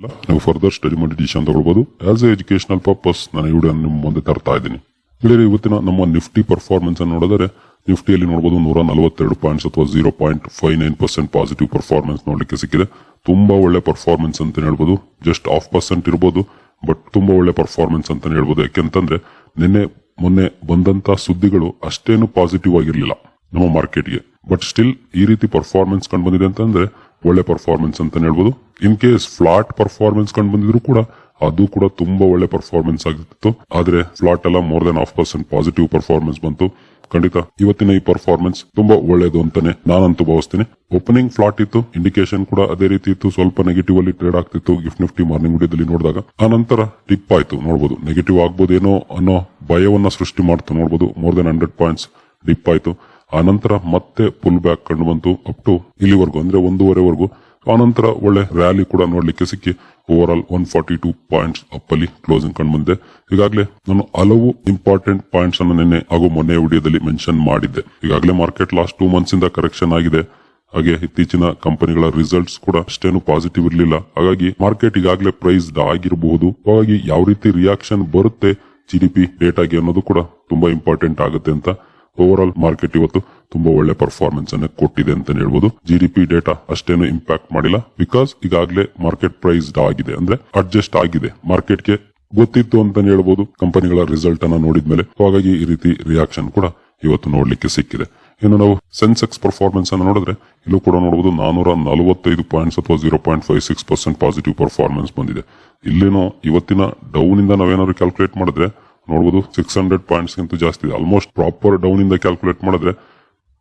ಇಲ್ಲ. ನೀವು further study ಮಾಡಿ ಡಿಸಿಷನ್ ತಗೊಳ್ಬಹುದು ಆಸ್ ಎ ಎಜುಕೇಶನಲ್ ಪರ್ಪಸ್ ನಾನು ಈ ವಿಡಿಯೋ ನಿಮ್ಮ ಮುಂದೆ ತರ್ತಾ ಇದ್ದೀನಿ. ಹೇಳಿದ್ರೆ ಇವತ್ತಿನ ನಮ್ಮ ನಿಫ್ಟಿ ಪರ್ಫಾರ್ಮೆನ್ಸ್ ಅನ್ನು ನೋಡಿದರೆ ನಿಫ್ಟಿಯಲ್ಲಿ ನೋಡಬಹುದು ನೂರ ನಲವತ್ತೆರಡು ಪಾಯಿಂಟ್ಸ್ ಅಥವಾ zero point five nine percent positive performance ನೋಡಲಿಕ್ಕೆ ಸಿಕ್ಕಿದೆ. ತುಂಬಾ ಒಳ್ಳೆ ಪರ್ಫಾರ್ಮೆನ್ಸ್ ಅಂತ ಹೇಳ್ಬೋದು. ಜಸ್ಟ್ ಆಫ್ ಪರ್ಸೆಂಟ್ ಇರ್ಬೋದು ಬಟ್ ತುಂಬಾ ಒಳ್ಳೆ ಪರ್ಫಾರ್ಮೆನ್ಸ್ ಅಂತ ಹೇಳ್ಬೋದು. ಯಾಕೆಂತಂದ್ರೆ, ನಿನ್ನೆ, ಮೊನ್ನೆ ಬಂದಂತ ಸುದ್ದಿಗಳು ಅಷ್ಟೇನು ಪಾಸಿಟಿವ್ ಆಗಿರಲಿಲ್ಲ ನಮ್ಮ ಮಾರ್ಕೆಟ್ಗೆ ಬಟ್ ಸ್ಟಿಲ್ ಈ ರೀತಿ ಪರ್ಫಾರ್ಮೆನ್ಸ್ ಕಂಡು ಬಂದಿದೆ ಅಂತಂದ್ರೆ ಒಳ್ಳೆ ಪರ್ಫಾರ್ಮೆನ್ಸ್ ಅಂತ ಹೇಳ್ಬೋದು. ಇನ್ ಕೇಸ್ ಫ್ಲಾಟ್ ಪರ್ಫಾರ್ಮೆನ್ಸ್ ಕಂಡು ಬಂದಿದ್ರು ಕೂಡ ಅದು ಕೂಡ ತುಂಬಾ ಒಳ್ಳೆ ಪರ್ಫಾರ್ಮೆನ್ಸ್ ಆಗಿತ್ತು. ಆದ್ರೆ ಫ್ಲಾಟ್ ಎಲ್ಲ more than half percent positive performance ಬಂತು. ಖಂಡಿತ ಇವತ್ತಿನ ಈ ಪರ್ಫಾರ್ಮೆನ್ಸ್ ತುಂಬಾ ಒಳ್ಳೇದು ಅಂತಾನೆ ನಾನಂತೂ ಭಾವಿಸ್ತೀನಿ. ಓಪನಿಂಗ್ ಫ್ಲಾಟ್ ಇತ್ತು ಇಂಡಿಕೇಶನ್ ಕೂಡ ಅದೇ ರೀತಿ ಇತ್ತು. ಸ್ವಲ್ಪ ನೆಗೆಟಿವ್ ಅಲ್ಲಿ ಟ್ರೇಡ್ ಆಗ್ತಿತ್ತು ಗಿಫ್ಟ್ ನಿಫ್ಟಿ ಮಾರ್ನಿಂಗ್ ವಿಡಿಯೋದಲ್ಲಿ ನೋಡಿದಾಗ. ಆ ನಂತರ ಟಿಪ್ ಆಯ್ತು ನೋಡಬಹುದು ನೆಗೆಟಿವ್ ಆಗ್ಬೋದೇನೋ ಅನ್ನೋ ಭಯವನ್ನ ಸೃಷ್ಟಿ ಮಾಡ್ತಾ ನೋಡಬಹುದು more than hundred points dip ಆಯ್ತು. ಆ ನಂತರ ಮತ್ತೆ ಪುಲ್ ಬ್ಯಾಕ್ ಕಂಡು ಬಂತು ಅಪ್ ಟು ಇಲ್ಲಿವರೆಗೂ, ಅಂದ್ರೆ ಒಂದೂವರೆವರೆಗೂ, ಆನಂತರ ಒಳ್ಳೆ ರ್ಯಾಲಿ ಕೂಡ ನೋಡ್ಲಿಕ್ಕೆ ಸಿಕ್ಕಿ over all one forty two points up ಅಲ್ಲಿ ಕ್ಲೋಸಿಂಗ್ ಕಂಡು ಬಂದೆ. ಈಗಾಗಲೇ ನಾನು ಹಲವು ಇಂಪಾರ್ಟೆಂಟ್ ಪಾಯಿಂಟ್ಸ್ ಅನ್ನು ನಿನ್ನೆ ಹಾಗೂ ಮೊನ್ನೆ ವಿಡಿಯೋದಲ್ಲಿ ಮೆನ್ಷನ್ ಮಾಡಿದ್ದೆ. ಈಗಾಗಲೇ ಮಾರ್ಕೆಟ್ ಲಾಸ್ಟ್ ಟೂ ಮಂತ್ಸ್ ಇಂದ ಕರೆಕ್ಷನ್ ಆಗಿದೆ. ಹಾಗೆ ಇತ್ತೀಚಿನ ಕಂಪನಿಗಳ ರಿಸಲ್ಟ್ಸ್ ಕೂಡ ಅಷ್ಟೇನು ಪಾಸಿಟಿವ್ ಇರಲಿಲ್ಲ. ಹಾಗಾಗಿ ಮಾರ್ಕೆಟ್ ಈಗಾಗಲೇ ಪ್ರೈಸ್ ಆಗಿರಬಹುದು. ಹಾಗಾಗಿ ಯಾವ ರೀತಿ ರಿಯಾಕ್ಷನ್ ಬರುತ್ತೆ ಜಿ ಡಿ ಪಿ ಡೇಟಾಗೆ ಅನ್ನೋದು ಕೂಡ ತುಂಬಾ ಇಂಪಾರ್ಟೆಂಟ್ ಆಗುತ್ತೆ ಅಂತ ಓವರ್ ಮಾರ್ಕೆಟ್ ಇವತ್ತು ತುಂಬಾ ಒಳ್ಳೆ ಪರ್ಫಾರ್ಮೆನ್ಸ್ ಅನ್ನು ಕೊಟ್ಟಿದೆ ಅಂತ ಹೇಳ್ಬೋದು. ಜಿ ಡಿ ಪಿ ಡೇಟಾ ಅಷ್ಟೇನು ಇಂಪ್ಯಾಕ್ಟ್ ಮಾಡಿಲ್ಲ. ಬಿಕಾಸ್ ಈಗಾಗಲೇ ಮಾರ್ಕೆಟ್ ಪ್ರೈಸ್ ಆಗಿದೆ. ಅಂದ್ರೆ ಅಡ್ಜಸ್ಟ್ ಆಗಿದೆ. ಮಾರ್ಕೆಟ್ಗೆ ಗೊತ್ತಿತ್ತು ಅಂತ ಹೇಳ್ಬೋದು. ಕಂಪನಿಗಳ ರಿಸಲ್ಟ್ ಅನ್ನ ನೋಡಿದ್ಮೇಲೆ. ಹಾಗಾಗಿ ಈ ರೀತಿ ರಿಯಾಕ್ಷನ್ ಕೂಡ ಇವತ್ತು ನೋಡ್ಲಿಕ್ಕೆ ಸಿಕ್ಕಿದೆ. ಇನ್ನು ನಾವು ಸೆನ್ಸೆಕ್ಸ್ ಪರ್ಫಾರ್ಮೆನ್ಸ್ ಅನ್ನು ನೋಡಿದ್ರೆ, ಇಲ್ಲೂ ಕೂಡ ನೋಡಬಹುದು ನಾನೂರ ನಲವತ್ತೈದು ಪಾಯಿಂಟ್ಸ್ ಅಥವಾ zero point five six percent positive performance ಬಂದಿದೆ. ಇಲ್ಲೇನೋ ಇವತ್ತಿನ ಡೌನ್ ಇಂದ ನಾವೇನಾದ್ರು ಕ್ಯಾಲ್ಕುಲೇಟ್ ಮಾಡಿದ್ರೆ ನೋಡಬಹುದು ಸಿಕ್ಸ್ ಹಂಡ್ರೆಡ್ ಪಾಯಿಂಟ್ಸ್ ಗಿಂತ ಜಾಸ್ತಿ ಇದೆ. ಆಲ್ಮೋಸ್ಟ್ ಪ್ರಾಪರ್ ಡೌನ್ ಇಂದ ಕ್ಯಾಲ್ಕುಲೇಟ್ ಮಾಡಿದ್ರೆ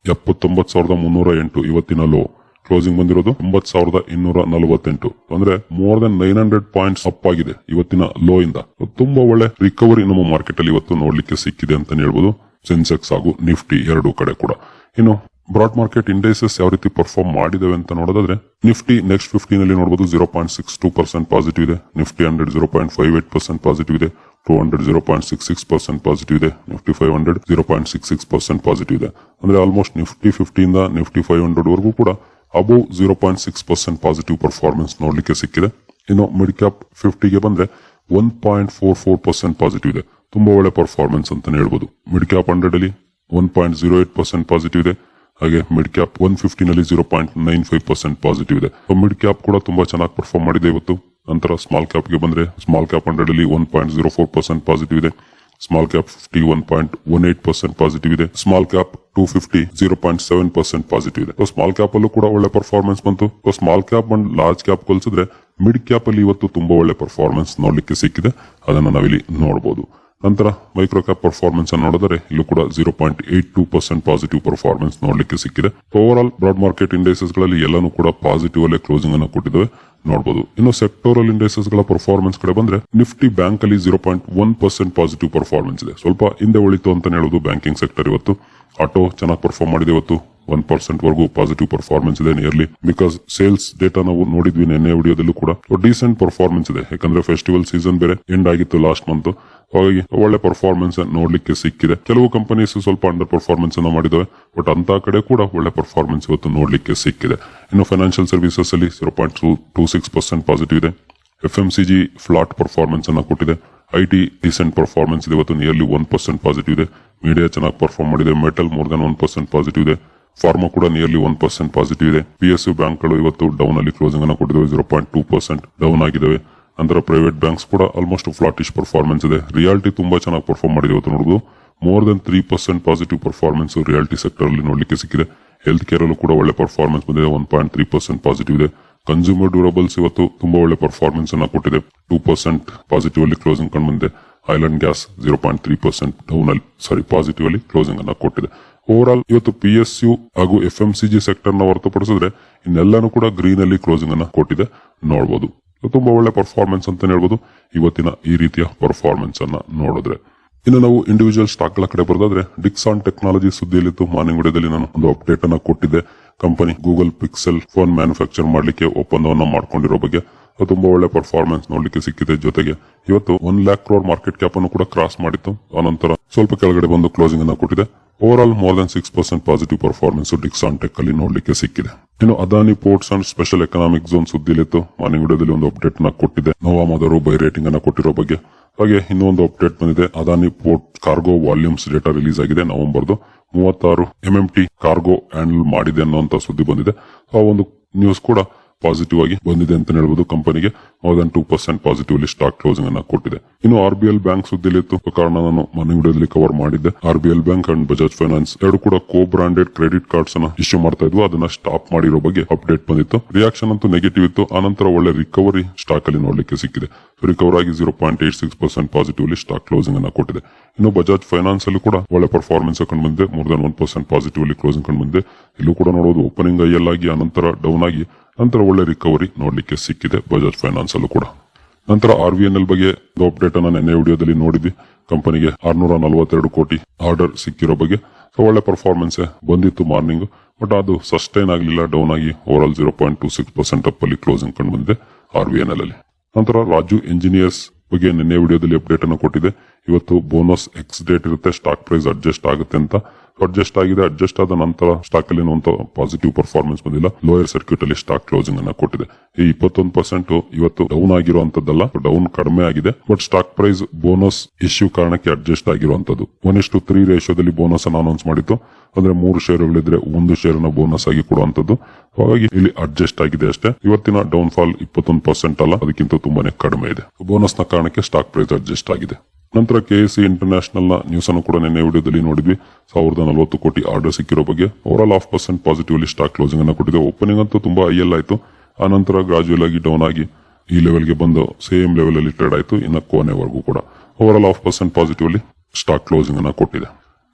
ಎಪ್ಪತ್ತೊಂಬತ್ತು ಸಾವಿರದ ಮುನ್ನೂರ ಎಂಟು ಇವತ್ತಿನ ಲೋ ಕ್ಲೋಸಿಂಗ್ ಬಂದಿರೋದು ಒಂಬತ್ತು ಸಾವಿರದ ಇನ್ನೂರ ನಲವತ್ತೆಂಟು. ಅಂದ್ರೆ more than nine hundred points up ಆಗಿದೆ ಇವತ್ತಿನ ಲೋ ಇಂದ. ತುಂಬಾ ಒಳ್ಳೆ ರಿಕವರಿ ನಮ್ಮ ಮಾರ್ಕೆಟ್ ಅಲ್ಲಿ ಇವತ್ತು ನೋಡ್ಲಿಕ್ಕೆ ಸಿಕ್ಕಿದೆ ಅಂತ ಹೇಳ್ಬೋದು. ಸೆನ್ಸೆಕ್ಸ್ ಹಾಗೂ ನಿಫ್ಟಿ ಎರಡು ಕಡೆ ಕೂಡ. ಇನ್ನು ಬ್ರಾಡ್ ಮಾರ್ಕೆಟ್ ಇಂಡೈಸಸ್ ಯಾವ ರೀತಿ ಪರ್ಫಾರ್ಮ್ ಮಾಡಿದವೆ ಅಂತ ನೋಡೋದಾದ್ರೆ ನಿಫ್ಟಿ ನೆಕ್ಸ್ಟ್ ಫಿಫ್ಟೀನ್ ಅಲ್ಲಿ ನೋಡಬಹುದು zero point six two percent positive ಇದೆ. Nifty hundred zero point five eight percent positive ಇದೆ. Two hundred zero point six six percent positive ಇದೆ. Nifty five hundred zero point six six percent positive ಇದೆ. ಅಂದ್ರೆ almost Nifty ಫಿಫ್ಟಿಯಿಂದ Nifty five hundred ವರೆಗೂ ಕೂಡ above zero point six percent positive performance ನೋಡಲಿಕ್ಕೆ ಸಿಕ್ಕಿದೆ. ಇನ್ನು ಮಿಡ್ ಕ್ಯಾಪ್ ಫಿಫ್ಟಿಗೆ ಬಂದ್ರೆ one point four four percent positive ಇದೆ. ತುಂಬಾ ಒಳ್ಳೆ ಪರ್ಫಾರ್ಮೆನ್ಸ್ ಅಂತಾನೆ ಹೇಳ್ಬೋದು. ಮಿಡ್ ಕ್ಯಾಪ್ ಹಂಡ್ರೆಡ್ ಅಲ್ಲಿ one point zero eight percent positive ಇದೆ. ಹಾಗೆ mid cap one ಫಿಫ್ಟಿನಲ್ಲಿ zero point nine five percent positive ಇದೆ. ಮಿಡ್ ಕ್ಯಾಪ್ ಕೂಡ ತುಂಬಾ ಚೆನ್ನಾಗಿ ಪರ್ಫಾರ್ಮ್ ಮಾಡಿದೆ ಇವತ್ತು. ನಂತರ ಸ್ಮಾಲ್ ಕ್ಯಾಪ್ಗೆ ಬಂದ್ರೆ ಸ್ಮಾಲ್ ಕ್ಯಾಪ್ ಹಂಡ್ರೆಡ್ ಅಲ್ಲಿ one point zero four percent positive ಇದೆ. Small cap fifty one point one eight percent positive ಇದೆ. Small cap two fifty zero point seven percent positive ಇದೆ. ಸ್ಮಾಲ್ ಕ್ಯಾಪ್ ಅಲ್ಲೂ ಕೂಡ ಒಳ್ಳೆ ಪರ್ಫಾರ್ಮೆನ್ಸ್ ಬಂತು. Small cap and large cap ಹೋಲಿಸಿದ್ರೆ mid cap ಅಲ್ಲಿ ಇವತ್ತು ತುಂಬಾ ಒಳ್ಳೆ ಪರ್ಫಾರ್ಮೆನ್ಸ್ ನೋಡ್ಲಿಕ್ಕೆ ಸಿಕ್ಕಿದೆ. ಅದನ್ನ ನಾವಿಲ್ಲಿ ನೋಡಬಹುದು ನಂತರ ಮೈಕ್ರೋ ಕ್ಯಾಪ್ ಪರ್ಫಾರ್ಮೆನ್ಸ್ ಅನ್ನು ನೋಡಿದರೆ ಇಲ್ಲೂ ಕೂಡ zero point eight two percent positive performance ನೋಡ್ಲಿಕ್ಕೆ ಸಿಕ್ಕಿದೆ. ಓವರ್ ಆಲ್ ಬ್ರಾಡ್ ಮಾರ್ಕೆಟ್ ಇಂಡೈಸಸ್ಗಳಲ್ಲಿ ಎಲ್ಲಾನು ಕೂಡ ಪಾಸಿಟಿವ್ ಅಲ್ಲೇ ಕ್ಲೋಸಿಂಗ್ ಅನ್ನು ಕೊಟ್ಟಿದ್ದೇವೆ. ನೋಡಬಹುದು ಇನ್ನು ಸೆಕ್ಟೋರಲ್ ಇಂಡೈಸಸ್ಗಳ ಪರ್ಫಾರ್ಮೆನ್ಸ್ ಕಡೆ ಬಂದ್ರೆ ನಿಫ್ಟಿ ಬ್ಯಾಂಕ್ ಅಲ್ಲಿ zero point one percent positive performance ಇದೆ. ಸ್ವಲ್ಪ ಹಿಂದೆ ಉಳಿತು ಅಂತ ಹೇಳೋದು ಬ್ಯಾಂಕಿಂಗ್ ಸೆಕ್ಟರ್ ಇವತ್ತು. ಆಟೋ ಚೆನ್ನಾಗಿ ಪರ್ಫಾರ್ಮ್ ಮಾಡಿದೆ ಇವತ್ತು. ಒನ್ ಪರ್ಸೆಂಟ್ ವರೆಗೂ ಪಾಸಿಟಿವ್ ಪರ್ಫಾರ್ಮೆನ್ಸ್ ಇದೆ ನಿಯರ್ಲಿ ಬಿಕಾಸ್ ಸೇಲ್ಸ್ ಡೇಟಾ ನಾವು ನೋಡಿದ್ವಿ ನಿನ್ನೆ ವಿಡಿಯೋದಲ್ಲೂ ಕೂಡ. ಡೀಸೆಂಟ್ ಪರ್ಫಾರ್ಮೆನ್ಸ್ ಇದೆ. ಯಾಕಂದ್ರೆ ಫೆಸ್ಟಿವಲ್ ಸೀಸನ್ ಬೇರೆ ಎಂಡ್ ಆಗಿತ್ತು ಲಾಸ್ಟ್ ಮಂತ್ ಹಾಗಾಗಿ ಒಳ್ಳೆ ಪರ್ಫಾರ್ಮೆನ್ಸ್ ನೋಡ್ಲಿಕ್ಕೆ ಸಿಕ್ಕಿದೆ. ಕೆಲವು ಕಂಪನೀಸ್ ಸ್ವಲ್ಪ ಅಂಡರ್ ಪರ್ಫಾರ್ಮೆನ್ಸ್ ಅನ್ನ ಮಾಡಿದವೆ. ಬಟ್ ಅಂತ ಕಡೆ ಕೂಡ ಒಳ್ಳೆ ಪರ್ಫಾರ್ಮೆನ್ಸ್ ಇವತ್ತು ನೋಡ್ಲಿಕ್ಕೆ ಸಿಕ್ಕಿದೆ. ಇನ್ನು ಫೈನಾನ್ಷಿಯಲ್ ಸರ್ವಿಸಸ್ ಅಲ್ಲಿ zero point two two six percent positive ಇದೆ. F M C G flat performance ಅನ್ನ ಕೊಟ್ಟಿದೆ. ಐ ಟಿ ಡಿಸೆಂಟ್ ಪರ್ಫಾರ್ಮೆನ್ಸ್ ಇದೆ. ಇವತ್ತು ನಿಯರ್ಲಿ ಒನ್ ಪರ್ಸೆಂಟ್ ಪಾಸಿಟಿವ್ ಇದೆ. ಮೀಡಿಯಾ ಚೆನ್ನಾಗಿ ಪರ್ಫಾರ್ಮ್ ಮಾಡಿದೆ. Metal more than one percent positive ಇದೆ. ಫಾರ್ಮಾ ಕೂಡ ನಿಯರ್ಲಿ ಒನ್ ಪರ್ಸೆಂಟ್ ಪಾಸಿಟಿವ್ ಇದೆ. ಪಿ ಎಸ್ ಯು ಬ್ಯಾಂಕ್ಗಳು ಇವತ್ತು ಡೌನ್ ಅಲ್ಲಿ ಕ್ಲೋಸಿಂಗ್ ಅನ್ನು ಕೊಟ್ಟಿದ್ದಾವೆ zero point two percent down ಆಗಿದ್ದಾವೆ. ನಂತರ ಪ್ರೈವೇಟ್ ಬ್ಯಾಂಕ್ಸ್ ಕೂಡ ಆಲ್ಮೋಸ್ಟ್ ಫ್ಲಾಟಿಶ್ ಪರ್ಫಾರ್ಮೆನ್ಸ್ ಇದೆ. ರಿಯಾಲಿಟಿ ತುಂಬಾ ಚೆನ್ನಾಗಿ ಪರ್ಫಾರ್ಮ್ ಮಾಡಿದೆ ಇವತ್ತು ನೋಡೋದು more than three percent positive performance reality sector ಅಲ್ಲಿ ನೋಡ್ಲಿಕ್ಕೆ ಸಿಕ್ಕಿದೆ. ಹೆಲ್ತ್ ಕೇರ್ ಅಲ್ಲೂ ಕೂಡ ಒಳ್ಳೆ ಪರ್ಫಾರ್ಮೆನ್ಸ್ ಬಂದಿದೆ. One point three percent positive ಇದೆ. ಕನ್ಸ್ಯೂಮರ್ ಡ್ಯೂರಬಲ್ಸ್ ಇವತ್ತು ತುಂಬಾ ಒಳ್ಳೆ ಪರ್ಫಾರ್ಮೆನ್ಸ್ ಅನ್ನ ಕೊಟ್ಟಿದೆ. ಟೂ ಪರ್ಸೆಂಟ್ ಪಾಸಿಟಿವ್ ಅಲ್ಲಿ ಕ್ಲೋಸಿಂಗ್ ಕಂಡು ಬಂದಿದೆ. Island gas zero point three percent down ಅಲ್ಲಿ ಸಾರಿ ಪಾಸಿಟಿವ್ ಅಲ್ಲಿ ಕ್ಲೋಸಿಂಗ್ ಅನ್ನ ಕೊಟ್ಟಿದೆ. ಓವರ್ ಆಲ್ ಇವತ್ತು ಪಿ ಎಸ್ ಯು ಹಾಗೂ ಎಫ್ ಎಂ ಸಿ ಜಿ ಸೆಕ್ಟರ್ನ ಹೊರತುಪಡಿಸಿದ್ರೆ ಇನ್ನೆಲ್ಲಾನು ಕೂಡ ಗ್ರೀನ್ ಅಲ್ಲಿ ಕ್ಲೋಸಿಂಗ್ ಅನ್ನ ಕೊಟ್ಟಿದೆ. ನೋಡಬಹುದು ತುಂಬಾ ಒಳ್ಳೆ ಪರ್ಫಾರ್ಮೆನ್ಸ್ ಅಂತ ಹೇಳ್ಬೋದು. ಇವತ್ತಿನ ಈ ರೀತಿಯ ಪರ್ಫಾರ್ಮೆನ್ಸ್ ಅನ್ನ ನೋಡಿದ್ರೆ. ಇನ್ನು ನಾವು ಇಂಡಿವಿಜುವಲ್ ಸ್ಟಾಕ್ಗಳ ಕಡೆ ಬರೋದಾದ್ರೆ ಡಿಕ್ಸಾನ್ ಟೆಕ್ನಾಲಜಿ ಸುದ್ದಿಯಲ್ಲಿತ್ತು. ಮಾರ್ನಿಂಗ್ ವಿಡಿಯೋದಲ್ಲಿ ನಾನು ಒಂದು ಅಪ್ಡೇಟ್ ಅನ್ನ ಕೊಟ್ಟಿದ್ದೆ. Company Google Pixel phone manufacture ಮಾಡಲಿಕ್ಕೆ ಒಪ್ಪಂದವನ್ನ ಮಾಡ್ಕೊಂಡಿರೋ ಬಗ್ಗೆ. ಅದು ತುಂಬಾ ಒಳ್ಳೆ ಪರ್ಫಾರ್ಮೆನ್ಸ್ ನೋಡ್ಲಿಕ್ಕೆ ಸಿಕ್ಕಿದೆ ಜೊತೆಗೆ. ಇವತ್ತು one lakh crore market cap ಅನ್ನು ಕೂಡ ಕ್ರಾಸ್ ಮಾಡಿತ್ತು. ಆನಂತರ ಸ್ವಲ್ಪ ಕೆಳಗಡೆ ಬಂದು ಕ್ಲೋಸಿಂಗ್ ಅನ್ನ ಕೊಟ್ಟಿದೆ. Over all more than six percent positive performance Dixon Tech ಅಲ್ಲಿ ನೋಡ್ಲಿಕ್ಕೆ ಸಿಕ್ಕಿದೆ. ಇನ್ನು Adani Ports and special economic zone ಸುದ್ದಿಲಿತ್ತು morning ವಿಡಿಯೋದಲ್ಲಿ ಒಂದು ಅಪ್ಡೇಟ್ನ ಕೊಟ್ಟಿದೆ ನೋವಾಮದರು ಬೈ ರೇಟಿಂಗ್ ಅನ್ನ ಕೊಟ್ಟಿರೋ ಬಗ್ಗೆ. ಹಾಗೆ ಇನ್ನೊಂದು ಅಪ್ಡೇಟ್ ಬಂದಿದೆ. Adani port cargo volumes data release ಆಗಿದೆ ನವೆಂಬರ್ದು. ಮೂವತ್ತಾರು ಎಂಎಂಟಿ ಕಾರ್ಗೋ ಹ್ಯಾಂಡಲ್ ಮಾಡಿದೆ ಅನ್ನುವಂತ ಸುದ್ದಿ ಬಂದಿದೆ. ಆ ಒಂದು ನ್ಯೂಸ್ ಕೂಡ ಪಾಸಿಟಿವ್ ಆಗಿ ಬಂದಿದೆ ಅಂತ ಹೇಳ್ಬೋದು. ಕಂಪನಿಗೆ more than two percent positively stock closing ಅನ್ನ ಕೊಟ್ಟಿದೆ. ಇನ್ನು ಆರ್ ಬಿ ಎಲ್ ಬ್ಯಾಂಕ್ ಸುದ್ದಿಲಿತ್ತು ಕಾರಣ ನಾನು ಮನೆ ವಿಡಿಯೋದಲ್ಲಿ ಕವರ್ ಮಾಡಿದ್ದೆ. R B L bank and Bajaj finance ಎರಡು ಕೂಡ ಕೋ ಬ್ರಾಂಡೆಡ್ ಕ್ರೆಡಿಟ್ ಕಾರ್ಡ್ಸ್ ಅನ್ನ ಇಶ್ಯೂ ಮಾಡ್ತಾ ಇದ್ವು. ಅದನ್ನ ಸ್ಟಾಪ್ ಮಾಡಿರೋ ಬಗ್ಗೆ ಅಪ್ಡೇಟ್ ಬಂದಿತ್ತು. ರಿಯಾಕ್ಷನ್ ಅಂತೂ ನೆಗೆಟಿವ್ ಇತ್ತು. ಆನಂತರ ಒಳ್ಳೆ ರಿಕವರಿ ಸ್ಟಾಕ್ ಅಲ್ಲಿ ನೋಡ್ಲಿಕ್ಕೆ ಸಿಕ್ಕಿದೆ. ರಿಕವರ್ ಆಗಿ zero point eight six percent positively stock closing ಅನ್ನ ಕೊಟ್ಟಿದೆ. ಇನ್ನು ಬಜಾಜ್ ಫೈನಾನ್ಸ್ ಅಲ್ಲಿ ಕೂಡ ಒಳ್ಳೆ ಪರ್ಫಾರ್ಮೆನ್ಸ್ ಕಂಡು ಬಂದಿದೆ. More than one percent positively closing ಕಂಡು ಬಂದಿದೆ. ಇಲ್ಲೂ ಕೂಡ ನೋಡೋದು ಓಪನಿಂಗ್ ಐಯಲ್ಲಾಗಿ ಆನಂತರ ಡೌನ್ ಆಗಿ ನಂತರ ಒಳ್ಳೆ ರಿಕವರಿ ನೋಡಲಿಕ್ಕೆ ಸಿಕ್ಕಿದೆ ಬಜಾಜ್ ಫೈನಾನ್ಸ್ ಅಲ್ಲೂ ಕೂಡ. ನಂತರ ಆರ್ ವಿ ಎನ್ ಎಲ್ ಬಗ್ಗೆ ಅಪ್ಡೇಟ್ ಅನ್ನ ನೆನ್ನೆ ವಿಡಿಯೋದಲ್ಲಿ ನೋಡಿದ್ವಿ. ಕಂಪನಿಗೆ ಆರ್ನೂರ ನಲವತ್ತೆರಡು ಕೋಟಿ ಆರ್ಡರ್ ಸಿಕ್ಕಿರೋ ಬಗ್ಗೆ. ಸೊ ಒಳ್ಳೆ ಪರ್ಫಾರ್ಮೆನ್ಸ್ ಬಂದಿತ್ತು ಮಾರ್ನಿಂಗ್ ಬಟ್ ಅದು ಸಸ್ಟೈನ್ ಆಗಲಿಲ್ಲ ಡೌನ್ ಆಗಿ over all zero point two six percent up ಅಲ್ಲಿ ಕ್ಲೋಸಿಂಗ್ ಕಂಡು ಬಂದಿದೆ ಆರ್ ವಿ ಎನ್ ಎಲ್ ಅಲ್ಲಿ. ನಂತರ ರಾಜು ಇಂಜಿನಿಯರ್ಸ್ ಬಗ್ಗೆ ನಿನ್ನೆ ವಿಡಿಯೋದಲ್ಲಿ ಅಪ್ಡೇಟ್ ಅನ್ನು ಕೊಟ್ಟಿದೆ. ಇವತ್ತು ಬೋನಸ್ ಎಕ್ಸ್ ಡೇಟ್ ಇರುತ್ತೆ ಸ್ಟಾಕ್ ಪ್ರೈಸ್ ಅಡ್ಜಸ್ಟ್ ಆಗುತ್ತೆ ಅಂತ. ಅಡ್ಜಸ್ಟ್ ಆಗಿದೆ ಅಡ್ಜಸ್ಟ್ ಆದ ನಂತರ ಸ್ಟಾಕ್ ಅಲ್ಲಿ ಪಾಸಿಟಿವ್ ಪರ್ಫಾರ್ಮೆನ್ಸ್ ಬಂದಿಲ್ಲ. ಲೋಯರ್ ಸರ್ಕ್ಯೂಟ್ ಅಲ್ಲಿ ಸ್ಟಾಕ್ ಕ್ಲೋಸಿಂಗ್ ಅನ್ನ ಕೊಟ್ಟಿದೆ. ಈ ಇಪ್ಪತ್ತೊಂದು ಪರ್ಸೆಂಟ್ ಇವತ್ತು ಡೌನ್ ಆಗಿರುವಂತದ್ದಲ್ಲ ಡೌನ್ ಕಡಿಮೆ ಆಗಿದೆ. But stock price bonus issue ಕಾರಣಕ್ಕೆ ಅಡ್ಜಸ್ಟ್ ಆಗಿರುವಂತದ್ದು. ಒನ್ ಇಷ್ಟು ತ್ರೀ ರೇಷಿಯೋದಲ್ಲಿ ಬೋನಸ್ ಅನ್ನು ಅನೌನ್ಸ್ ಮಾಡಿತ್ತು. ಅಂದ್ರೆ ಮೂರು ಷೇರುಗಳಿದ್ರೆ ಒಂದು ಶೇರ್ನ ಬೋನಸ್ ಆಗಿ ಕೊಡುವಂತದ್ದು. ಹಾಗಾಗಿ ಇಲ್ಲಿ ಅಡ್ಜಸ್ಟ್ ಆಗಿದೆ ಅಷ್ಟೇ. ಇವತ್ತಿನ ಡೌನ್ ಫಾಲ್ ಇಪ್ಪತ್ತೊಂದು ಪರ್ಸೆಂಟ್ ಅಲ್ಲ, ಅದಕ್ಕಿಂತ ತುಂಬಾನೇ ಕಡಿಮೆ ಇದೆ. ಬೋನಸ್ನ ಕಾರಣಕ್ಕೆ ಸ್ಟಾಕ್ ಪ್ರೈಸ್ ಅಡ್ಜಸ್ಟ್ ಆಗಿದೆ. ನಂತರ ಕೆಎಸ್ಸಿ ಇಂಟರ್ನ್ಯಾಷನಲ್ನ ನ್ಯೂಸ್ ಅನ್ನು ಕೂಡ ನಿನ್ನೆ ವಿಡಿಯೋದಲ್ಲಿ ನೋಡಿದ್ವಿ. ಸಾವಿರದ ನಲವತ್ತು ಕೋಟಿ ಆರ್ಡರ್ ಸಿಕ್ಕಿರೋ ಬಗ್ಗೆ. Over all half percent positively stock closing ಅನ್ನು ಕೊಟ್ಟಿದೆ. ಓಪನಿಂಗ್ ಅಂತೂ ತುಂಬಾ ಐ ಎಲ್ ಆಯ್ತು. ಆ ನಂತರ ಗ್ರಾಜುಯಲ್ ಆಗಿ ಡೌನ್ ಆಗಿ ಈ ಲೆವೆಲ್ಗೆ ಬಂದು ಸೇಮ್ ಲೆವೆಲ್ ಅಲ್ಲಿ ಟ್ರೇಡ್ ಆಯ್ತು, ಇನ್ನು ಕೊನೆವರೆಗೂ ಕೂಡ. Over all half percent positively stock closing ಅನ್ನ ಕೊಟ್ಟಿದೆ.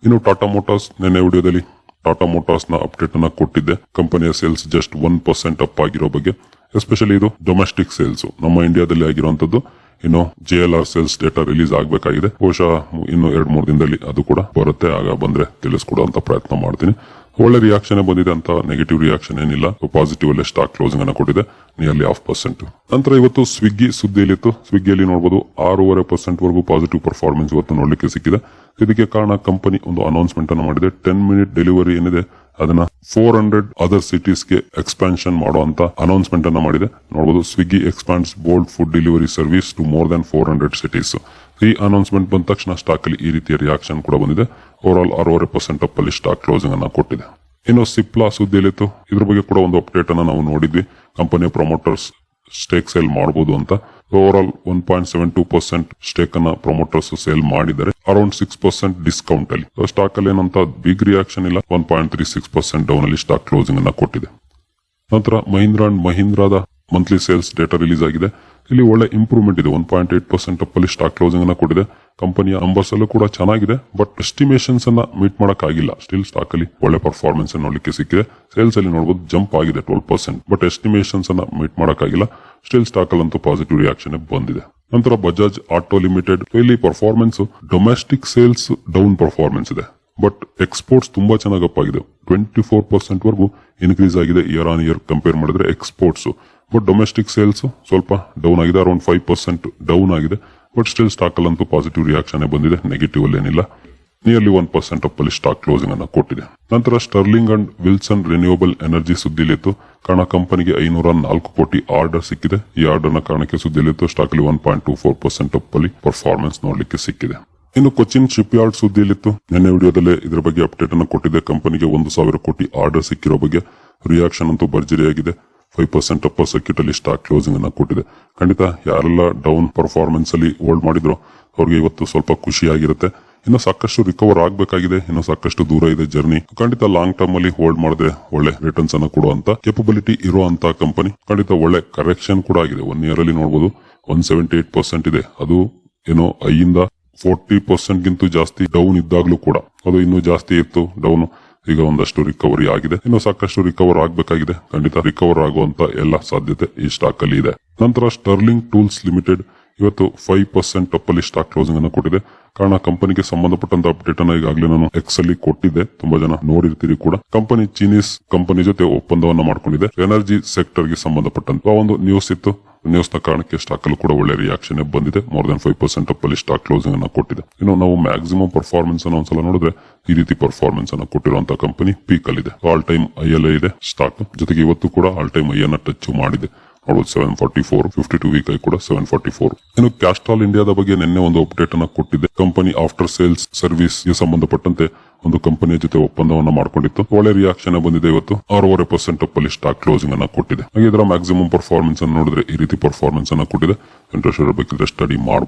ಇನ್ನು ಟಾಟಾ ಮೋಟಾರ್ಸ್ ನಿನ್ನೆ ವಿಡಿಯೋದಲ್ಲಿ ಟಾಟಾ ಮೋಟಾರ್ಸ್ನ ಅಪ್ಡೇಟ್ ಅನ್ನ ಕೊಟ್ಟಿದ್ದೆ. ಕಂಪನಿಯ sales just one percent up ಆಗಿರೋ ಬಗ್ಗೆ. ಎಸ್ಪೆಷಲಿ ಇದು ಡೊಮೆಸ್ಟಿಕ್ ಸೇಲ್ಸ್ ನಮ್ಮ ಇಂಡಿಯಾದಲ್ಲಿ ಆಗಿರುವಂತದ್ದು. ಇನ್ನು J L R sales data release ಆಗಬೇಕಾಗಿದೆ. ಬಹುಶಃ ಇನ್ನು ಎರಡು ಮೂರು ದಿನದಲ್ಲಿ ಅದು ಕೂಡ ಬರುತ್ತೆ. ಆಗ ಬಂದ್ರೆ ತಿಳಿಸ್ಕೊಡುವಂತ ಪ್ರಯತ್ನ ಮಾಡ್ತೀನಿ. ಒಳ್ಳೆ ರಿಯಾಕ್ಷನ್ ಬಂದಿದೆ ಅಂತ ನೆಗೆಟಿವ್ ರಿಯಾಕ್ಷನ್ ಏನಿಲ್ಲ. ಪಾಸಿಟಿವ್ ಅಲ್ಲಿ ಸ್ಟಾಕ್ ಕ್ಲೋಸಿಂಗ್ ಅನ್ನ ಕೊಟ್ಟಿದೆ. ನಿಯರ್ಲಿ ಹಾಫ್ ಪರ್ಸೆಂಟ್ ನಂತರ ಇವತ್ತು ಸ್ವಿಗ್ಗಿ ಸುದ್ದಿಯಲ್ಲಿತ್ತು. ಸ್ವಿಗ್ಗಿಯಲ್ಲಿ ನೋಡಬಹುದು ಆರೂವರೆ ಪರ್ಸೆಂಟ್ ವರೆಗೂ ಪಾಸಿಟಿವ್ ಪರ್ಫಾರ್ಮೆನ್ಸ್ ಇವತ್ತು ನೋಡಲಿಕ್ಕೆ ಸಿಕ್ಕಿದೆ. ಇದಕ್ಕೆ ಕಾರಣ ಕಂಪನಿ ಒಂದು ಅನೌನ್ಸ್ಮೆಂಟ್ ಅನ್ನು ಮಾಡಿದೆ. ಟೆನ್ ಮಿನಿಟ್ ಡೆಲಿವರಿ ಏನಿದೆ? ಅದನ್ನ ಫೋರ್ ಹಂಡ್ರೆಡ್ ಅದರ್ ಸಿಟೀಸ್ಗೆ ಎಕ್ಸ್ಪಾನ್ಷನ್ ಮಾಡುವಂತ ಅನೌನ್ಸ್ಮೆಂಟ್ ಅನ್ನ ಮಾಡಿದೆ. ನೋಡಬಹುದು Swiggy expands bolt food delivery service to more than four hundred cities ಈ ಅನೌನ್ಸ್ಮೆಂಟ್ ಬಂದ ತಕ್ಷಣ ಸ್ಟಾಕ್ ಅಲ್ಲಿ ಈ ರೀತಿಯ ರಿಯಾಕ್ಷನ್ ಕೂಡ ಬಂದಿದೆ. ಓವರ್ ಆಲ್ ಅರವರೆ ಪರ್ಸೆಂಟ್ ಅಪ್ ಅಲ್ಲಿ ಸ್ಟಾಕ್ ಕ್ಲೋಸಿಂಗ್ ಅನ್ನ ಕೊಟ್ಟಿದೆ. ಇನ್ನು ಸಿಪ್ಲಾ ಸುದ್ದಿಯಲ್ಲಿತ್ತು. ಇದ್ರ ಬಗ್ಗೆ ಕೂಡ ಒಂದು ಅಪ್ಡೇಟ್ ಅನ್ನ ನಾವು ನೋಡಿದ್ವಿ. ಕಂಪನಿಯ ಪ್ರಮೋಟರ್ಸ್ ಸ್ಟೇಕ್ ಸೇಲ್ ಮಾಡಬಹುದು ಅಂತ. Over all one point seven two percent stake ಅನ್ನ ಪ್ರೊಮೋಟರ್ಸ್ ಸೇಲ್ ಮಾಡಿದ್ದಾರೆ. ಅರೌಂಡ್ ಸಿಕ್ಸ್ ಪರ್ಸೆಂಟ್ ಡಿಸ್ಕೌಂಟ್ ಅಲ್ಲಿ. ಸ್ಟಾಕ್ ಅಲ್ಲಿ ಏನಂತ ಬಿಗ್ ರಿಯಾಕ್ಷನ್ ಇಲ್ಲ. One point three six percent down ಅಲ್ಲಿ ಸ್ಟಾಕ್ ಕ್ಲೋಸಿಂಗ್ ಅನ್ನ ಕೊಟ್ಟಿದೆ. ನಂತರ ಮಹೀಂದ್ರ ಅಂಡ್ ಮಹೀಂದ್ರಾದ ಮಂತ್ಲಿ ಸೇಲ್ಸ್ ಡೇಟಾ ರಿಲೀಸ್ ಆಗಿದೆ. ಇಲ್ಲಿ ಒಳ್ಳೆ ಇಂಪ್ರೂವ್ಮೆಂಟ್ ಇದೆ. ಒನ್ ಪಾಯಿಂಟ್ ಏಟ್ ಪರ್ಸೆಂಟ್ ಅಲ್ಲಿ ಸ್ಟಾಕ್ ಕ್ಲೋಸಿಂಗ್ ಅನ್ನ ಕೊಟ್ಟಿದೆ. ಕಂಪನಿಯ ನಂಬರ್ಸ್ ಅಲ್ಲೂ ಕೂಡ ಚೆನ್ನಾಗಿದೆ ಬಟ್ ಎಸ್ಟಿಮೇಷನ್ಸ್ ಅನ್ನ ಮೀಟ್ ಮಾಡಕ್ ಆಗಿಲ್ಲ ಸ್ಟಿಲ್ ಸ್ಟಾಕ್ ಅಲ್ಲಿ ಒಳ್ಳೆ ಪರ್ಫಾರ್ಮೆನ್ಸ್ ನೋಡ್ಲಿಕ್ಕೆ ಸಿಕ್ಕಿದೆ. ಸೇಲ್ಸ್ ಅಲ್ಲಿ ನೋಡಬಹುದು ಜಂಪ್ ಆಗಿದೆ ಟ್ವೆಲ್ ಪರ್ಸೆಂಟ್ ಬಟ್ ಎಸ್ಟಿಮೇಷನ್ಸ್ ಅನ್ನ ಮೀಟ್ ಮಾಡಕ್ ಆಗಿಲ್ಲ ಸ್ಟಿಲ್ ಸ್ಟಾಕ್ ಅಲ್ಲಂತೂ ಪಾಸಿಟಿವ್ ರಿಯಾಕ್ಷನ್ ಬಂದಿದೆ. ನಂತರ ಬಜಾಜ್ ಆಟೋ ಲಿಮಿಟೆಡ್ ಇಲ್ಲಿ performance domestic sales down performance ಇದೆ. ಬಟ್ ಎಕ್ಸ್ಪೋರ್ಟ್ಸ್ ತುಂಬಾ ಚೆನ್ನಾಗಿ ಅಪ್ ಆಗಿದೆ. ಟ್ವೆಂಟಿ ಫೋರ್ ಪರ್ಸೆಂಟ್ ವರೆಗೂ ಇನ್ಕ್ರೀಸ್ ಆಗಿದೆ ಇಯರ್ ಆನ್ ಇಯರ್ ಕಂಪೇರ್ ಮಾಡಿದ್ರೆ ಎಕ್ಸ್ಪೋರ್ಟ್ಸ್ ಬಟ್ ಡೊಮೆಸ್ಟಿಕ್ ಸೇಲ್ಸ್ ಸ್ವಲ್ಪ ಡೌನ್ ಆಗಿದೆ. ಅರೌಂಡ್ ಫೈವ್ ಪರ್ಸೆಂಟ್ ಡೌನ್ ಆಗಿದೆ. ಬಟ್ ಸ್ಟಿಲ್ ಸ್ಟಾಕ್ ಅಲ್ಲಂತೂ ಪಾಸಿಟಿವ್ ರಿಯಾಕ್ಷನ್ ಬಂದಿದೆ. ನೆಗೆಟಿವ್ ಅಲ್ಲಿ ಏನಿಲ್ಲ. ನಿಯರ್ಲಿ ಒನ್ ಪರ್ಸೆಂಟ್ ಅಪ್ ಅಲ್ಲಿ ಸ್ಟಾಕ್ ಕ್ಲೋಸಿಂಗ್ ಅನ್ನು ಕೊಟ್ಟಿದೆ. ನಂತರ Sterling and Wilson renewable energy ಸುದ್ದಿಲಿತ್ತು. ಕಾರಣ ಕಂಪನಿಗೆ ಐನೂರ ನಾಲ್ಕು ಕೋಟಿ ಆರ್ಡರ್ ಸಿಕ್ಕಿದೆ. ಈ ಆರ್ಡರ್ನ ಕಾರಣಕ್ಕೆ ಸುದ್ದಿಲಿತ್ತು. ಸ್ಟಾಕ್ ಅಲ್ಲಿ one point two four percent up ಅಲ್ಲಿ ಪರ್ಫಾರ್ಮೆನ್ಸ್ ನೋಡಲಿಕ್ಕೆ ಸಿಕ್ಕಿದೆ. ಇನ್ನು ಕೊಚ್ಚಿನ್ ಶಿಪ್ ಯಾರ್ಡ್ ಸುದ್ದಿಯಲ್ಲಿತ್ತು ನಿನ್ನೆ ವಿಡಿಯೋದಲ್ಲಿ ಇದರ ಬಗ್ಗೆ ಅಪ್ಡೇಟ್ ಅನ್ನು ಕೊಟ್ಟಿದೆ ಕಂಪನಿಗೆ ಒಂದು ಸಾವಿರ ಕೋಟಿ ಆರ್ಡರ್ ಸಿಕ್ಕಿರೋ ಬಗ್ಗೆ. ರಿಯಾಕ್ಷನ್ ಅಂತೂ ಭರ್ಜರಿಯಾಗಿದೆ. ಫೈವ್ ಪರ್ಸೆಂಟ್ ಅಪ್ಪರ್ ಸರ್ಕ್ಯೂಟ್ ಅಲ್ಲಿ ಸ್ಟಾಕ್ ಕ್ಲೋಸಿಂಗ್ ಅನ್ನ ಕೊಟ್ಟಿದೆ. ಖಂಡಿತ ಯಾರೆಲ್ಲ ಡೌನ್ ಪರ್ಫಾರ್ಮೆನ್ಸ್ ಅಲ್ಲಿ ಹೋಲ್ಡ್ ಮಾಡಿದ್ರು ಅವ್ರಿಗೆ ಇವತ್ತು ಸ್ವಲ್ಪ ಖುಷಿಯಾಗಿರುತ್ತೆ. ಇನ್ನು ಸಾಕಷ್ಟು ರಿಕವರ್ ಆಗಬೇಕಾಗಿದೆ. ಇನ್ನು ಸಾಕಷ್ಟು ದೂರ ಇದೆ ಜರ್ನಿ ಖಂಡಿತ ಲಾಂಗ್ ಟರ್ಮ್ ಅಲ್ಲಿ ಹೋಲ್ಡ್ ಮಾಡಿದ್ರೆ ಒಳ್ಳೆ ರಿಟರ್ನ್ಸ್ ಅನ್ನು ಕೊಡುವಂತ ಕೆಪಬಿಲಿಟಿ ಇರುವಂತ ಕಂಪನಿ ಖಂಡಿತ ಒಳ್ಳೆ ಕರೆಕ್ಷನ್ ಕೂಡ ಆಗಿದೆ. ಒನ್ ಇಯರ್ ಅಲ್ಲಿ ನೋಡಬಹುದು ಒನ್ ಸೆವೆಂಟಿ ಏಟ್ ಪರ್ಸೆಂಟ್ ಇದೆ. ಅದು ಏನೋ ಐಯಿಂದ ಫೋರ್ಟಿ ಪರ್ಸೆಂಟ್ ಗಿಂತ ಜಾಸ್ತಿ ಡೌನ್ ಇದ್ದಾಗ್ಲೂ ಕೂಡ. ಅದು ಇನ್ನೂ ಜಾಸ್ತಿ ಇತ್ತು. ಡೌನ್ ಈಗ ಒಂದಷ್ಟು ರಿಕವರಿ ಆಗಿದೆ. ಇನ್ನು ಸಾಕಷ್ಟು ರಿಕವರ್ ಆಗಬೇಕಾಗಿದೆ. ಖಂಡಿತ ರಿಕವರ್ ಆಗುವಂತ ಎಲ್ಲ ಸಾಧ್ಯತೆ ಈ ಸ್ಟಾಕ್ ಅಲ್ಲಿ ಇದೆ. ನಂತರ ಸ್ಟರ್ಲಿಂಗ್ ಟೂಲ್ಸ್ ಲಿಮಿಟೆಡ್ ಇವತ್ತು ಫೈವ್ ಪರ್ಸೆಂಟ್ ಟಪ್ಪಲ್ಲಿ ಸ್ಟಾಕ್ ಕ್ಲೋಸಿಂಗ್ ಅನ್ನು ಕೊಟ್ಟಿದೆ. ಕಾರಣ ಕಂಪನಿಗೆ ಸಂಬಂಧಪಟ್ಟಂತ ಅಪ್ಡೇಟ್ ಅನ್ನ ಈಗಾಗಲೇ ನಾನು ಎಕ್ಸ್ ಅಲ್ಲಿ ಕೊಟ್ಟಿದ್ದೆ. ತುಂಬಾ ಜನ ನೋಡಿರ್ತೀರಿ ಕೂಡ. ಕಂಪನಿ ಚೀನೀಸ್ ಕಂಪನಿ ಜೊತೆ ಒಪ್ಪಂದವನ್ನ ಮಾಡ್ಕೊಂಡಿದೆ. ಎನರ್ಜಿ ಸೆಕ್ಟರ್ಗೆ ಸಂಬಂಧಪಟ್ಟಂತ ಒಂದು ನ್ಯೂಸ್ ಇತ್ತು. ನ್ಯೂಸ್ನ ಕಾರಣಕ್ಕೆ ಸ್ಟಾಕ್ ಅಲ್ಲಿ ಕೂಡ ಒಳ್ಳೆ ರಿಯಾಕ್ಷನ್ ಬಂದಿದೆ. ಮೋರ್ ದನ್ ಫೈವ್ ಪರ್ಸೆಂಟ್ ಅಪ್ಪಲ್ಲಿ ಸ್ಟಾಕ್ ಕ್ಲೋಸಿಂಗ್ ಅನ್ನ ಕೊಟ್ಟಿದೆ. ಇನ್ನು ನಾವು ಮ್ಯಾಕ್ಸಿಮಮ್ ಪರ್ಫಾರ್ಮೆನ್ಸ್ ಅನ್ನ ಒಂದ್ಸಲ ನೋಡಿದ್ರೆ ಈ ರೀತಿ ಪರ್ಫಾರ್ಮೆನ್ಸ್ ಅನ್ನ ಕೊಟ್ಟಿರುವಂತಹ ಕಂಪನಿ ಪೀಕ್ ಅಲ್ಲಿ ಇದೆ ಆಲ್ ಟೈಮ್ ಐ ಎಲ್ ಇದೆ ಸ್ಟಾಕ್ ಜೊತೆಗೆ ಇವತ್ತು ಕೂಡ ಆಲ್ ಟೈಮ್ ಐ ಅನ್ನ ಟಚ್ ಮಾಡಿದೆ. ನೋಡಬಹುದು seven forty four fifty two week ಕೂಡ ಸೆವೆನ್ ಫಾರ್ಟಿ ಫೋರ್ ಇನ್ನು ಕ್ಯಾಸ್ಟ್ರಾಲ್ ಇಂಡಿಯಾದ ಬಗ್ಗೆ ನಿನ್ನೆ ಒಂದು ಅಪ್ಡೇಟ್ ಅನ್ನ ಕೊಟ್ಟಿದೆ. ಕಂಪನಿ ಆಫ್ಟರ್ ಸೇಲ್ಸ್ ಸರ್ವಿಸ್ಗೆ ಸಂಬಂಧಪಟ್ಟಂತೆ ಒಂದು ಕಂಪನಿಯ ಜೊತೆ ಒಪ್ಪಂದವನ್ನ ಮಾಡಿಕೊಂಡಿತ್ತು. ಒಳ್ಳೆ ರಿಯಾಕ್ಷನ್ ಬಂದಿದೆ ಇವತ್ತು. ಆರೂವರೆ ಪರ್ಸೆಂಟ್ ಅಲ್ಲಿ ಸ್ಟಾಕ್ ಕ್ಲೋಸಿಂಗ್ ಅನ್ನ ಕೊಟ್ಟಿದೆ. ಹಾಗೆ ಇದರ ಮ್ಯಾಕ್ಸಿಮಮ್ ಪರ್ಫಾರ್ಮೆನ್ಸ್ ಅನ್ನು ನೋಡಿದ್ರೆ ಈ ರೀತಿ ಪರ್ಫಾರ್ಮೆನ್ಸ್ ಅನ್ನ ಕೊಟ್ಟಿದೆ. ಇಂಟ್ರೆಸ್ಟ್ ಇರಬೇಕಿದ್ರೆ ಸ್ಟಡಿ ಮಾಡಬಹುದು